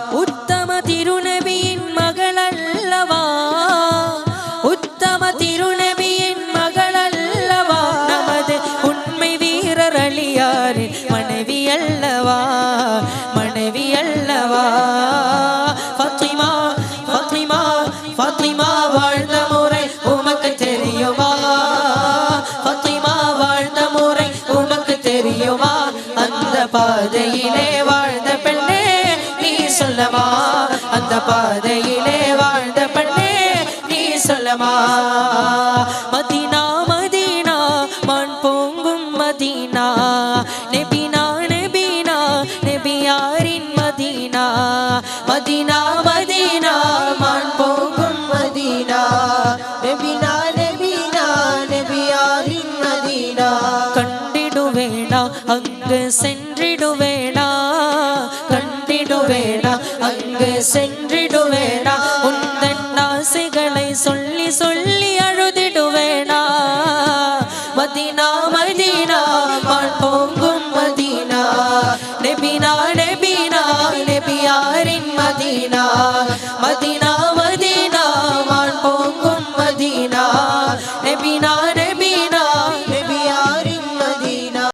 உத்தம திருநபியின் மகள் அல்லவா உத்தம திருநபியின் மகள் அல்லவா நமது உண்மை வீரர் அழியாரின் மனைவி அல்லவா? மனைவி அல்லவா? ஃபத்திமா ஃபத்திமா ஃபத்திமா வாழ்ந்த முறை உமக்கு தெரியுமா? ஃபத்திமா வாழ்ந்த முறை உமக்கு தெரியுமா? அந்த பாதையிலே வா சொல்லமா அந்த பாதையிலே வாழ்ந்த பண்ணே நீ சொல்லமா மதினா மதினா மண் பொங்கும் மதினா. நெபினா நெபினா நெபியாரின் மதினா. மதினா மதினா மண் பொங்கும் மதினா. நெபினா நெபினா நெபியாரின் மதினா. கண்டிடுவேனா அங்கு சென்றிடுவேனா. கண்டிடுவேனா அங்கு சென்றிடுவேனா? உந்தன் ஆசைகளை சொல்லி சொல்லி அழுதிடுவேனா? மதினா மதினா மான் போங்கும் மதினா. நெபினா நெபினா நெபியாரின் மதினா. மதினா